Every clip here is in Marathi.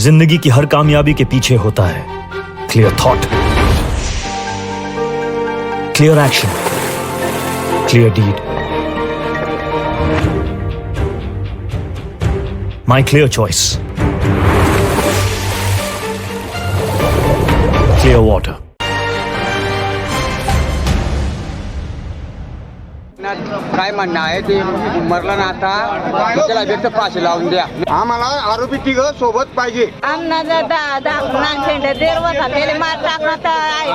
ज़िंदगी की हर कामयाबी के पीछे होता है। Clear thought clear action clear deed my clear choice clear water काय म्हणणं आहे ते मरला ना आता त्याला व्यक्त फाशी लावून द्या. आम्हाला आरोपी तिघ सोबत पाहिजे. आमना दादा दाखना खेंड देरवता त्याला मार टाकणार आहे.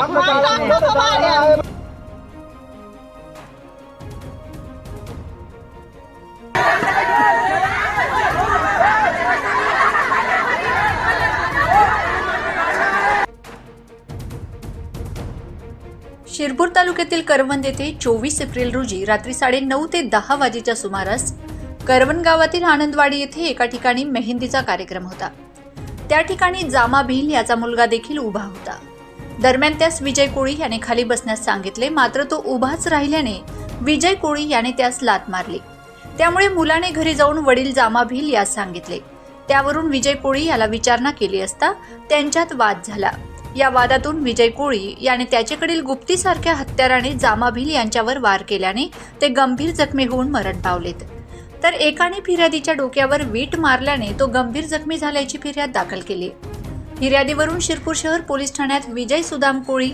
शिरपूर तालुक्यातील करवंद येथे चोवीस एप्रिल रोजी रात्री साडेनऊ ते दहा वाजेच्या सुमारास करवंद गावातील आनंदवाडी येथे एका ठिकाणी मेहंदीचा कार्यक्रम होता. त्या ठिकाणी जामा भिल याचा मुलगा देखील उभा होता. दरम्यान त्यास विजय कोळी याने खाली बसण्यास सांगितले मात्र तो उभाच राहिल्याने विजय कोळी याने त्यास लात मारली. त्यामुळे मुलाने घरी जाऊन वडील जामा भिल यास सांगितले. त्यावरून विजय कोळी याला विचारणा केली असता त्यांच्यात वाद झाला. या वादातून विजय कोळी याने त्याच्याकडील गुप्तीसारख्या हत्याराने जामाभिल यांच्यावर वार केल्याने ते गंभीर जखमी होऊन मरण पावलेत. तर एकाने फिर्यादीच्या डोक्यावर वीट मारल्याने तो गंभीर जखमी झाल्याची फिर्याद दाखल केली. फिर्यादीवरून शिरपूर शहर पोलीस ठाण्यात विजय सुदाम कोळी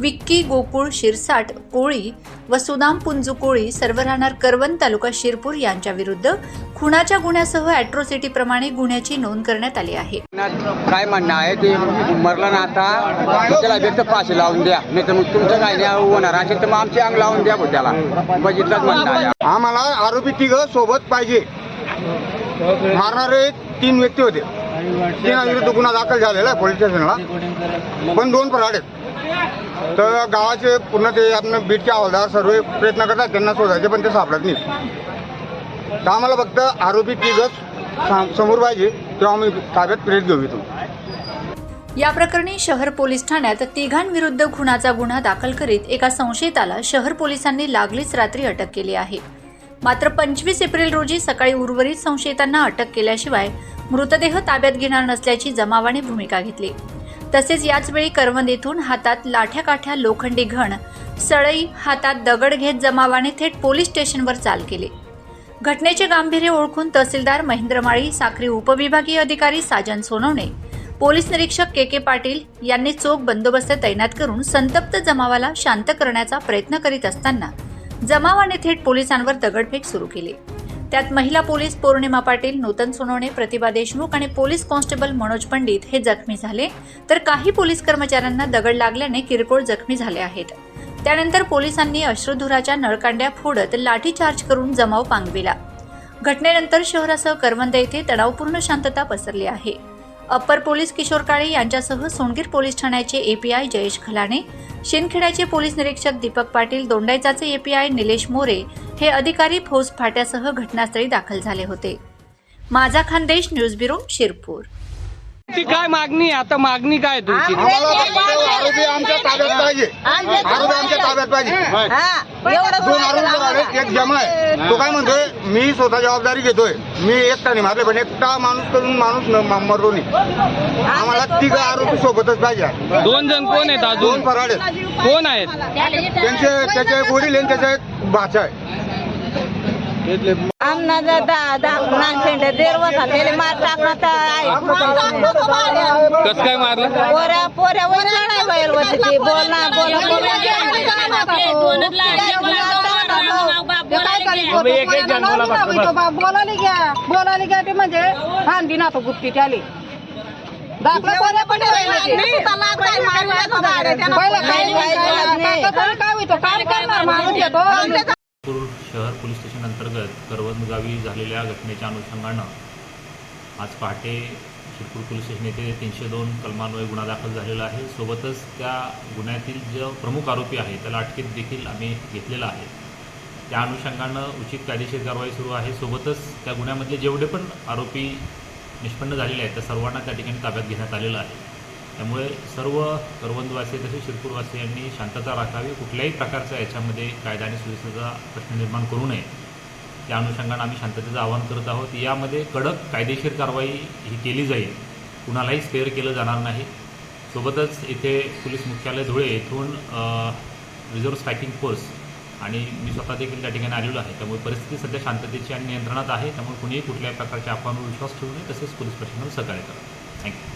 विक्की गोकुळ शिरसाट कोळी व सुदाम पुंजू कोळी सर्व राहणार करवण तालुका शिरपूर यांच्या विरुद्ध खुनाच्या गुन्ह्यासह अॅट्रॉसिटी प्रमाणे गुन्ह्याची नोंद करण्यात आली आहे. ना काय म्हणणं आहे? ते मरला ना आता त्याला व्यक्त फाशी लावून द्या. नाही तर मग तुमचं काय नाही होणार? असेल तर मग आमची अंग लावून द्या त्याला. बघितलंच म्हणणं आहे. आम्हाला आरोपी तिघ सोबत पाहिजे. मारणारे तीन व्यक्ती होते. तिघांविरुद्ध गुन्हा दाखल झालेला आहे पोलीस स्टेशनला. पण दोन फराड आहेत. तर गावाचे पूर्ण ते आपण बीटचे हवालदार सर्व प्रयत्न करतात त्यांना शोधायचे पण ते सापडत नाही तर आम्हाला फक्त आरोपी तिघच समोर पाहिजे तेव्हा आम्ही ताब्यात प्रेट घेऊ इथून. या प्रकरणी शहर पोलीस ठाण्यात तिघांविरुद्ध खुनाचा गुन्हा दाखल करीत एका संशयिताला शहर पोलिसांनी लागलीच रात्री अटक केली आहे. मात्र पंचवीस एप्रिल रोजी सकाळी उर्वरित संशयितांना अटक केल्याशिवाय मृतदेह ताब्यात घेणार नसल्याची जमावाने भूमिका घेतली. तसेच याचवेळी करवंद येथून हातात लाठ्या काठ्या लोखंडी घण सळई हातात दगड घेत जमावाने थेट पोलीस स्टेशनवर चाल केली. घटनेचे गांभीर्य ओळखून तहसीलदार महेंद्र माळी साक्री उपविभागीय अधिकारी साजन सोनवणे पोलीस निरीक्षक के के पाटील यांनी चोख बंदोबस्त तैनात करून संतप्त जमावाला शांत करण्याचा प्रयत्न करीत असताना जमावाने थेट पोलिसांवर दगडफेक सुरू केली. त्यात महिला पोलीस पौर्णिमा पाटील नूतन सोनवणे प्रतिभा देशमुख आणि पोलीस कॉन्स्टेबल मनोज पंडित हे जखमी झाले. तर काही पोलीस कर्मचाऱ्यांना दगड लागल्याने किरकोळ जखमी झाले आहेत. त्यानंतर पोलिसांनी अश्रुधुराच्या नळकांड्या फोडत लाठीचार्ज करून जमाव पांगविला. घटनेनंतर शहरासह करवंद येथे तणावपूर्ण शांतता पसरली आहे. अप्पर पोलीस किशोर काळे यांच्यासह सोनगीर पोलीस ठाण्याचे एपीआय जयेश खलाणे शिंदखेड्याचे पोलीस निरीक्षक दीपक पाटील दोंडाईचाचे एपीआय निलेश मोरे हे अधिकारी फौज फाट्यासह घटनास्थळी दाखल झाले होते. माझा खानदेश न्यूज ब्युरो शिरपूर. ती काय मागणी आहे? आता मागणी काय आहे तुमची? आम्हाला फक्त आरोपी आमच्या ताब्यात पाहिजे. आरोपी आमच्या ताब्यात पाहिजे. दोन आरोपी आहेत एक जमा आहे. तो काय म्हणतोय? मी स्वतः जबाबदारी घेतोय. मी एकटा नाही मारले पण एकटा माणूस करून माणूस न- म- मरलो नाही. आम्हाला तिघ आरोपी सोबतच पाहिजे. दोन जण कोण आहेत दोन अजून फराड आहेत. कोण आहेत? त्यांचे त्याचे एक वडील आणि त्याचा एक भाचा आहे. आमना दादा दाखना खेंड देरवता त्याला मार टाकणार आहे. कस काय मारलं? पोऱ्या पोऱ्या वर चढाय बाहेर होती ती बोल ना बोल बोलायला घ्या बोलायला घ्या ते म्हणजे फांदी ना तो गुप्ती त्याली. दाखला कोण्या पण काय होतं काय करणार माणूस येतो नागपूर शहर पोलीस करवंदगावी झालेल्या घटनेच्या अनुषंगानं आज पहाटे शिरपूर पोलीस स्टेशन येथे तीनशे दोन कलमान्वये गुन्हा दाखल झालेला आहे. सोबतच त्या गुन्ह्यातील जो प्रमुख आरोपी आहे त्याला अटकेत देखील आम्ही घेतलेला आहे. त्या अनुषंगानं उचित कायदेशीर कारवाई सुरू आहे. सोबतच त्या गुन्ह्यामधले जेवढे पण आरोपी निष्पन्न झालेले आहेत त्या सर्वांना त्या ठिकाणी ताब्यात घेण्यात आलेलं आहे. त्यामुळे सर्व करवंदवासी तसेच शिरपूरवासियांनी शांतता राखावी. कुठल्याही प्रकारचा याच्यामध्ये कायदा आणि सुव्यवस्थेचा प्रश्न निर्माण करू नये. त्या अनुषंगानं आम्ही शांततेचं आवाहन करत आहोत. यामध्ये कडक कायदेशीर कारवाई ही केली जाईल. कुणालाही स्पेअर केलं जाणार नाही. सोबतच इथे पोलीस मुख्यालय धुळे येथून रिझर्व्ह स्ट्रायकिंग फोर्स आणि मी स्वतः देखील त्या ठिकाणी आलेलो आहे. त्यामुळे परिस्थिती सध्या शांततेची आणि नियंत्रणात आहे. त्यामुळे कुणीही कुठल्याही प्रकारच्या अफवांवर विश्वास ठेवू नये. तसेच पोलीस प्रशासनाला सहकार्य करा. थँक्यू